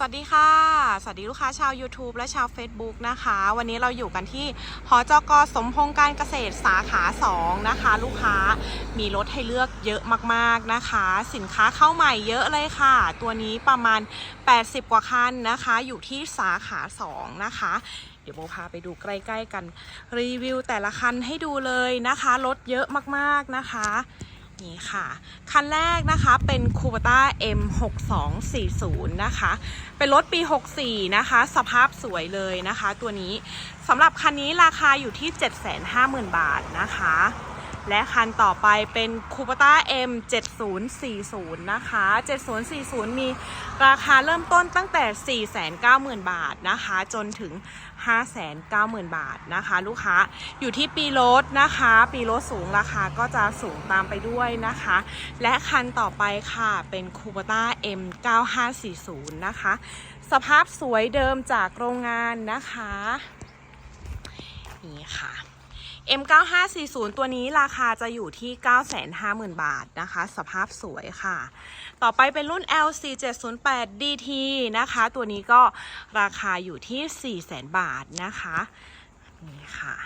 สวัสดีค่ะ สวัสดีลูกค้าชาว YouTube และชาว Facebook นะคะ วันนี้เราอยู่กันที่หอจกสมพงษ์การเกษตรสาขา2นะคะ ลูกค้ามีรถให้เลือกเยอะมากๆนะคะ สินค้าเข้าใหม่เยอะเลยค่ะ ตัวนี้ประมาณ 80 กว่าคันนะคะ อยู่ที่สาขา 2 นะคะ เดี๋ยวโบพาไปดูใกล้ ๆ กันรีวิวแต่ละคันให้ดูเลยนะคะ รถเยอะมากๆนะคะ นี่ค่ะ คันแรกนะคะเป็น c u b ต้า M6240 นะคะ เป็นรถปี 64 นะคะ สภาพสวยเลยนะคะ ตัวนี้สำหรับคันนี้ราคาอยู่ที่ 750,000 บาทนะคะ และคันต่อไปเป็น c u b a t a M7040 นะคะ 7040 มีราคาเริ่มต้นตั้งแต่ 490,000 บาทนะคะ จนถึง 590,000 บาทนะคะ ลูกค้าอยู่ที่ปีรถนะคะ ปีรถสูงราคาก็จะสูงตามไปด้วยนะคะ และคันต่อไปค่ะเป็น c u b a t a M9540 นะคะ สภาพสวยเดิมจากโรงงานนะคะ นี่ค่ะ M9540 ตัวนี้ราคาจะอยู่ที่ 950,000 บาทนะคะ สภาพสวยค่ะ ต่อไปเป็นรุ่น LC708 DT นะคะ ตัวนี้ก็ราคาอยู่ที่ 400,000 บาทนะคะ นี่ค่ะ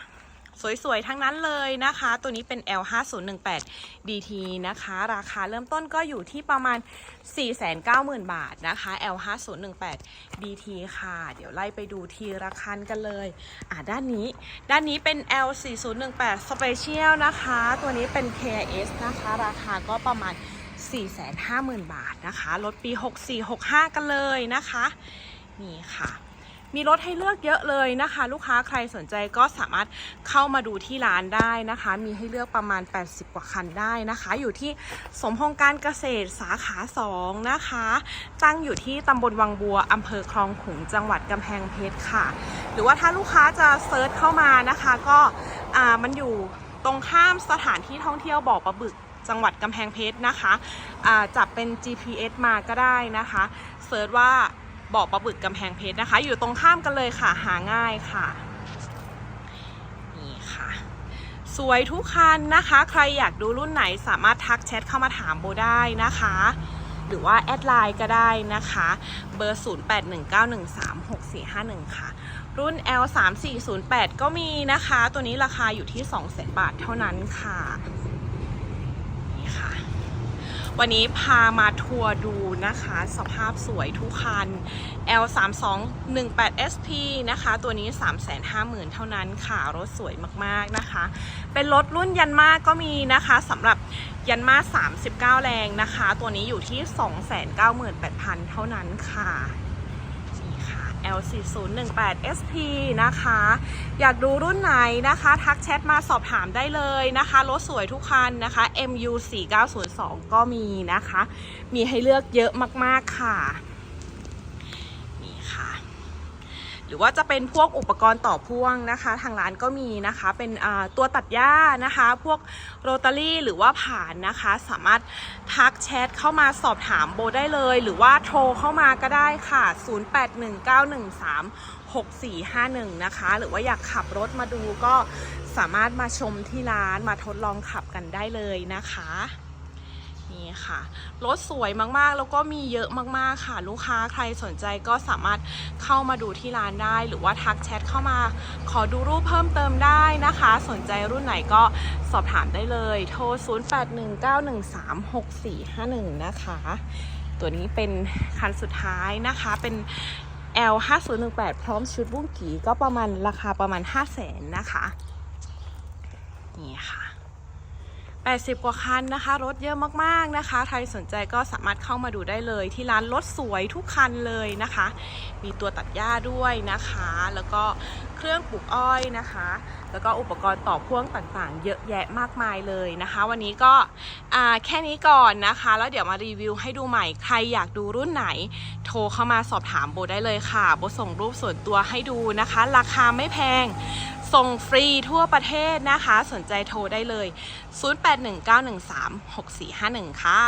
สวยๆ ทั้งนั้นเลยนะคะ ตัวนี้เป็น L5018 DT นะคะ ราคาเริ่มต้นก็อยู่ที่ประมาณ 490,000 บาทนะคะ L5018 DT ค่ะ เดี๋ยวไล่ไปดูทีละคันกันเลย อ่าด้านนี้ ด้านนี้เป็น L4018 Special นะคะ ตัวนี้เป็น KS นะคะ ราคาก็ประมาณ 450,000 บาทนะคะรถปี 6465 กันเลยนะคะ นี่ค่ะ มีรถให้เลือกเยอะเลยนะคะ ลูกค้าใครสนใจก็สามารถเข้ามาดูที่ร้านได้นะคะ มีให้เลือกประมาณ 80 กว่าคันได้นะคะ อยู่ที่สมพงการเกษตรสาขา2นะคะ ตั้งอยู่ที่ตำบลวังบัวอำเภอคลองขุงจังหวัดกำแพงเพชรค่ะ หรือว่าถ้าลูกค้าจะเซิร์ชเข้ามานะคะ ก็อ่ามันอยู่ตรงข้ามสถานที่ท่องเที่ยวบ่อประบึกจังหวัดกำแพงเพชรนะคะอ่าจับเป็น GPS มาก็ได้นะคะเซิร์ชว่า บ่อปลาบึกกำแพงเพชรนะคะ อยู่ตรงข้ามกันเลยค่ะหาง่ายค่ะนี่ค่ะ สวยทุกคันนะคะ ใครอยากดูรุ่นไหนสามารถทักแชทเข้ามาถามโบได้นะคะหรือว่าแอดไลน์ก็ได้นะคะ เบอร์ 0819136451 ค่ะ รุ่น L3408 ก็มีนะคะ ตัวนี้ราคาอยู่ที่ 200,000 บาทเท่านั้นค่ะนี่ค่ะ วันนี้พามาทัวร์ดูนะคะ สภาพสวยทุกคัน L3218 SP นะคะ ตัวนี้ 350,000 เท่านั้นค่ะ รถสวยมากๆนะคะ เป็นรถรุ่นยันมาก็มีนะคะสำหรับยันมา 39 แรงนะคะ ตัวนี้อยู่ที่ 298,000 เท่านั้นค่ะ L4018 SP นะคะ อยากดูรุ่นไหนนะคะ ทักแชทมาสอบถามได้เลยนะคะ รถสวยทุกคันนะคะ MU4902 ก็มีนะคะ มีให้เลือกเยอะมาก ๆ ค่ะ นี่ค่ะ หรือว่าจะเป็นพวกอุปกรณ์ต่อพ่วงนะคะ ทางร้านก็มีนะคะเป็นตัวตัดหญ้านะคะ พวกโรตารี่หรือว่าผ่านนะคะ สามารถทักแชทเข้ามาสอบถามโบได้เลย หรือว่าโทรเข้ามาก็ได้ค่ะ 0819136451 นะคะ หรือว่าอยากขับรถมาดูก็สามารถมาชมที่ร้านมาทดลองขับกันได้เลยนะคะ นี่ค่ะ รถสวยมากๆ แล้วก็มีเยอะมากๆค่ะ ลูกค้าใครสนใจก็สามารถเข้ามาดูที่ร้านได้ หรือว่าทักแชทเข้ามา ขอดูรูปเพิ่มเติมได้นะคะ สนใจรุ่นไหนก็สอบถามได้เลย โทร 0819136451 นะคะ ตัวนี้เป็นคันสุดท้ายนะคะ เป็น L 5018พร้อมชุดบุ้งกีก็ประมาณราคาประมาณ 5 0 0 0 0 0นะคะ นี่ค่ะ 80 กว่าคันนะคะ รถเยอะมากๆนะคะ ใครสนใจก็สามารถเข้ามาดูได้เลย ที่ร้านรถสวยทุกคันเลยนะคะ มีตัวตัดหญ้าด้วยนะคะ แล้วก็เครื่องปลูกอ้อยนะคะ แล้วก็อุปกรณ์ต่อพ่วงต่างๆ เยอะแยะมากมายเลยนะคะ วันนี้ก็แค่นี้ก่อนนะคะ แล้วเดี๋ยวมารีวิวให้ดูใหม่ ใครอยากดูรุ่นไหน โทรเข้ามาสอบถามโบได้เลยค่ะ โบส่งรูปส่วนตัวให้ดูนะคะ ราคาไม่แพง ส่งฟรีทั่วประเทศนะคะ สนใจโทรได้เลย 0819136451 ค่ะ